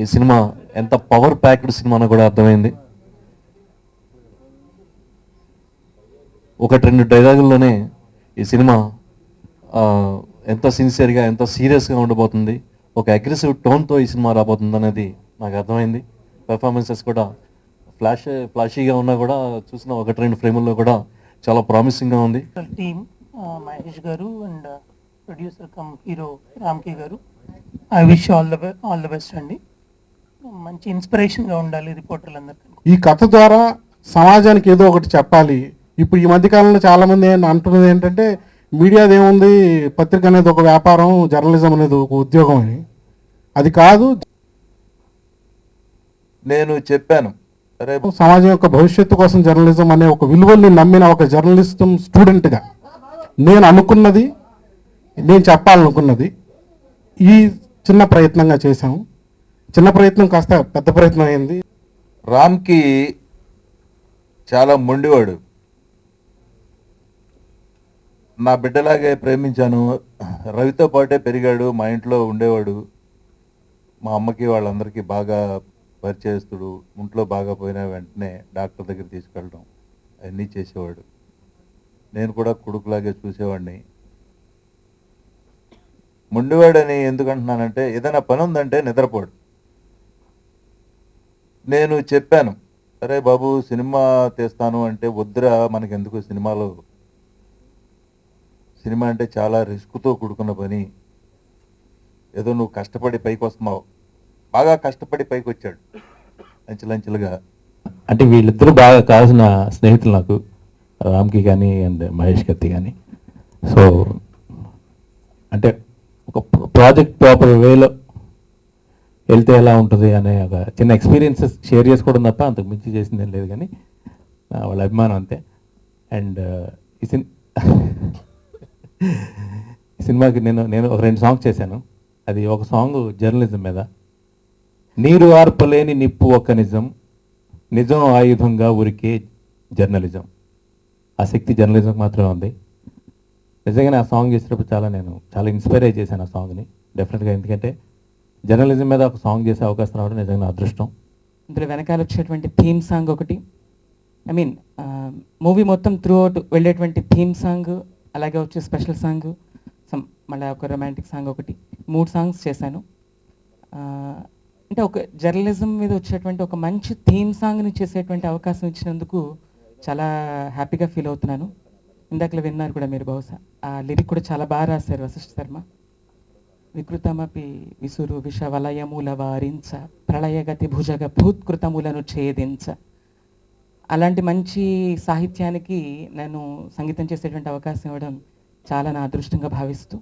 ఈ సినిమా ఎంత power packed సినిమానో కూడా అర్థమైంది. ఒకటి రెండు డైలాగుల్లోనే ఈ సినిమా ఎంత సిన్సియర్గా ఎంత సీరియస్గా ఉండబోతుంది ఒక అగ్రెసివ్ టోన్తో ఈ సినిమా రాబోతుంది అనేది నాకు అర్థమైంది. పెర్ఫార్మెన్సెస్ కూడా ఫ్లాష్ ఫ్లాషీగా ఉన్నా కూడా చూసిన ఒకటి రెండు ఫ్రేముల్లో కూడా చాలా ప్రామిసింగ్గా ఉంది. టీమ్ మహేష్ గారు అండ్ ప్రొడ్యూసర్ కమ్ హీరో రామ్కి గారు. I wish all the all the best అండి. మంచి ఇన్స్పిరేషన్గా ఉండాలి రిపోర్టర్లందరికీ ఈ కథ ద్వారా సమాజానికి ఏదో ఒకటి చెప్పాలి. ఇప్పుడు ఈ మధ్య కాలంలో చాలా మంది ఏం అంటున్నది ఏంటంటే మీడియాది ఏముంది? పత్రిక అనేది ఒక వ్యాపారం జర్నలిజం అనేది ఒక ఉద్యోగం అని. అది కాదు. నేను చెప్పాను. అరే సమాజం యొక్క భవిష్యత్తు కోసం జర్నలిజం అనే ఒక విలువల్ని నమ్మిన ఒక జర్నలిస్టం స్టూడెంట్గా నేను అనుకున్నది నేను చెప్పాలనుకున్నది ఈ చిన్న ప్రయత్నంగా చేశాము. చిన్న ప్రయత్నం కాస్త పెద్ద ప్రయత్నం అయింది. రామ్కి చాలా మొండివాడు. నా బిడ్డలాగే ప్రేమించాను. రవితో పాటే పెరిగాడు. మా ఇంట్లో ఉండేవాడు. మా అమ్మకి వాళ్ళందరికీ బాగా పరిచయస్తుడు. ఒంట్లో బాగా పోయిన వెంటనే డాక్టర్ దగ్గర తీసుకెళ్ళడం అవన్నీ చేసేవాడు. నేను కూడా కొడుకులాగే చూసేవాడిని. మొండివాడని ఎందుకంటున్నానంటే ఏదైనా పని ఉందంటే నిద్రపోడు. నేను చెప్పాను అరే బాబు సినిమా తీస్తాను అంటే వద్దురా మనకెందుకు సినిమాలో? సినిమా అంటే చాలా రిస్క్తో కూడుకున్న పని. ఏదో నువ్వు కష్టపడి పైకి వస్తున్నావు. బాగా కష్టపడి పైకి వచ్చాడు అంచెలంచెలుగా. అంటే వీళ్ళిద్దరూ బాగా కావాల్సిన స్నేహితులు నాకు రామ్కి కానీ అండ్ మహేష్ కత్తి కానీ. సో అంటే ఒక ప్రాజెక్ట్ ప్రాపర్ వేలో వెళ్తే ఎలా ఉంటుంది అనే ఒక చిన్న ఎక్స్పీరియన్సెస్ షేర్ చేసుకోవడం తప్ప అంతకు మించి చేసింది ఏం లేదు కానీ వాళ్ళ అభిమానం అంతే. అండ్ uh, ఈ సిన్ ఈ సినిమాకి నేను నేను ఒక రెండు సాంగ్స్ చేశాను. అది ఒక సాంగ్ జర్నలిజం మీద. నీరు ఆర్పలేని నిప్పు ఒక నిజం నిజం ఆయుధంగా ఉరికే జర్నలిజం ఆ శక్తి జర్నలిజం మాత్రమే ఉంది. నిజంగానే ఆ సాంగ్ చేసేటప్పుడు చాలా నేను చాలా ఇన్స్పైర్ అయ్యి చేశాను ఆ సాంగ్ని డెఫినెట్గా ఎందుకంటే జర్నలిజం మీద ఒక సాంగ్ చేసే అవకాశం రావడం నిజంగా అదృష్టం. ఇందులో వెనకాల వచ్చేటువంటి థీమ్ సాంగ్ ఒకటి. ఐ మీన్ మూవీ మొత్తం త్రూ అవుట్ వెళ్ళేటువంటి థీమ్ సాంగ్ అలాగే వచ్చే స్పెషల్ సాంగ్ సమ్ మళ్ళీ ఒక రొమాంటిక్ సాంగ్ ఒకటి. మూడు సాంగ్స్ చేశాను. అంటే ఒక జర్నలిజం మీద వచ్చేటువంటి ఒక మంచి థీమ్ సాంగ్ని చేసేటువంటి అవకాశం ఇచ్చినందుకు చాలా హ్యాపీగా ఫీల్ అవుతున్నాను. ఇందాకలో విన్నారు కూడా మీరు బహుశా. ఆ లిరిక్ కూడా చాలా బాగా రాశారు వశిష్ఠ శర్మ. వికృతమపి విసురు విషవలయముల వారించ ప్రళయగతి భుజగ భూత్కృతములను ఛేదించ. అలాంటి మంచి సాహిత్యానికి నేను సంగీతం చేసేటువంటి అవకాశం ఇవ్వడం చాలా నా అదృష్టంగా భావిస్తూ